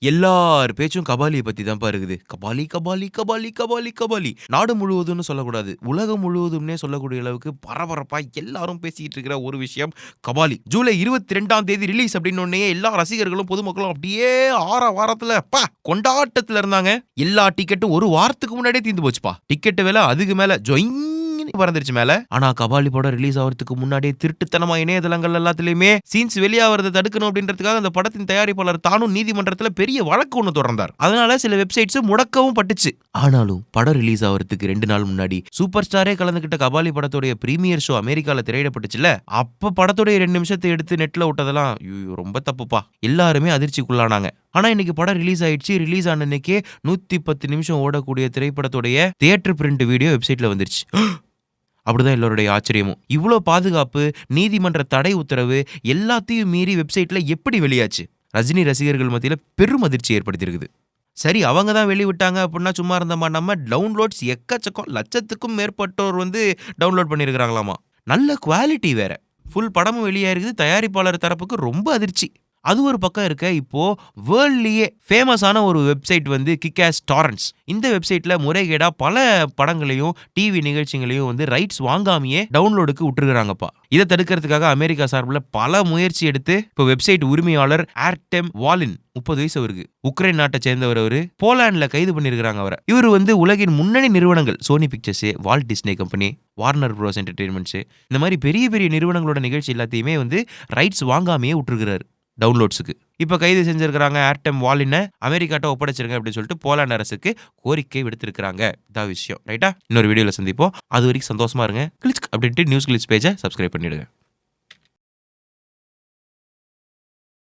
எல்லார் பேச்சும் கபாலியை பத்தி தான்ப்பா இருக்குது. கபாலி கபாலி கபாலி கபாலி கபாலி. நாடு முழுவதும்னு சொல்லக்கூடாது. உலகம் முழுவதும்னே சொல்லக்கூடிய அளவுக்கு பரபரப்பா எல்லாரும் பேசிக்கிட்டு இருக்கிற ஒரு விஷயம் கபாலி. ஜூலை இருபத்தி ரெண்டாம் தேதி ரிலீஸ் அப்படின்னு உடனே எல்லா ரசிகர்களும் பொதுமக்களும் அப்படியே ஆற வாரத்துல பா கொண்டாட்டத்துல இருந்தாங்க. எல்லா டிக்கெட்டும் ஒரு வாரத்துக்கு முன்னாடியே தீர்ந்து போச்சுப்பா. டிக்கெட் விலை அதுக்கு மேல ஜொயின் பறந்துருச்சு மேல. ஆனா கபாலி படம் ரிலீஸ் ஆகிறதுக்கு முன்னாடியே திருட்டுத்தனமா இணையதளங்கள் எல்லாத்துலயுமே சீன்ஸ் வெளியாகிறத தடுக்கணும் அப்படின்றதுக்காக அந்த படத்தின் தயாரிப்பாளர் தானும் நீதிமன்றத்துல பெரிய வழக்கு ஒண்ணு தொடர்ந்தார். அதனால சில வெப்சைட்ஸ் முடக்கவும் பட்டுச்சு. ஆனாலும் படம் ரிலீஸ் ஆகிறதுக்கு ரெண்டு நாள் முன்னாடி சூப்பர் ஸ்டாரே கலந்துகிட்ட கபாலி படத்துடைய பிரீமியர் ஷோ அமெரிக்கால திரையிடப்பட்டுச்சுல அப்ப படத்துடைய ரெண்டு நிமிஷத்தை எடுத்து நெட்ல விட்டதெல்லாம் ஐயோ, ரொம்ப தப்புப்பா. எல்லாருமே அதிர்ச்சிக்குள்ளானாங்க. ஆனா இன்னைக்கு படம் ரிலீஸ் ஆயிடுச்சு. ரிலீஸ் ஆன அன்னைக்கே நூத்தி பத்து நிமிஷம் ஓடக்கூடிய திரைப்படத்துடைய தியேட்டர் பிரிண்ட் வீடியோ வெப்சைட்ல வந்துருச்சு. அப்படிதான் எல்லோருடைய ஆச்சரியமும். இவ்வளோ பாதுகாப்பு நீதிமன்ற தடை உத்தரவு எல்லாத்தையும் மீறி வெப்சைட்டில் எப்படி வெளியாச்சு? ரஜினி ரசிகர்கள் மத்தியில் பெரும் அதிர்ச்சி ஏற்படுத்தியிருக்குது. சரி அவங்க தான் வெளிவிட்டாங்க அப்படின்னா சும்மா இருந்தோமா? நம்ம டவுன்லோட்ஸ் எக்கச்சக்கம் லட்சத்துக்கும் மேற்பட்டோர் வந்து டவுன்லோட் பண்ணியிருக்கிறாங்களாமா? நல்ல குவாலிட்டி வேற. ஃபுல் படமும் வெளியாயிருக்குது. தயாரிப்பாளர் தரப்புக்கு ரொம்ப அதிர்ச்சி. அது ஒரு பக்கம் இருக்க இப்போ வேர்ல்ட்லேயே ஃபேமஸான ஒரு வெப்சைட் வந்து கிக்காஸ் டாரன்ஸ் இந்த வெப்சைட்ல முறைகேடா பல படங்களையும் டிவி நிகழ்ச்சிகளையும் வந்து ரைட்ஸ் வாங்காமையே டவுன்லோடுக்கு விட்டுருக்குறாங்கப்பா. இதை தடுக்கிறதுக்காக அமெரிக்கா சார்பில் பல முயற்சி எடுத்து இப்போ வெப்சைட் உரிமையாளர் ஆர்டெம் வாலின் முப்பது வயசு அவருக்கு. உக்ரைன் நாட்டை சேர்ந்தவர் அவரு. போலாண்ட்ல கைது பண்ணியிருக்கிறாங்க அவரை. இவர் வந்து உலகின் முன்னணி நிறுவனங்கள் Sony Pictures Walt Disney company Warner Bros entertainments இந்த மாதிரி பெரிய பெரிய நிறுவனங்களோட நிகழ்ச்சி எல்லாத்தையுமே வந்து ரைட்ஸ் வாங்காமையே விட்டுருக்கிறாரு. டவுன்லோட்ஸுக்கு இப்போ கைது செஞ்சிருக்கிறாங்க ஏர்டெம் வாலினை அமெரிக்காட்ட ஒப்படைச்சிருங்க அப்படின்னு சொல்லிட்டு போலாண்ட் அரசுக்கு கோரிக்கை விடுத்திருக்கிறாங்க. இதான் விஷயம். ரைட்டா இன்னொரு வீடியோவில் சந்திப்போம். அது வரைக்கும் சந்தோஷமா இருங்க. கிளிச் அப்படின்ட்டு நியூஸ் கிளிச் பேஜை சப்ஸ்கிரைப் பண்ணிடுங்க.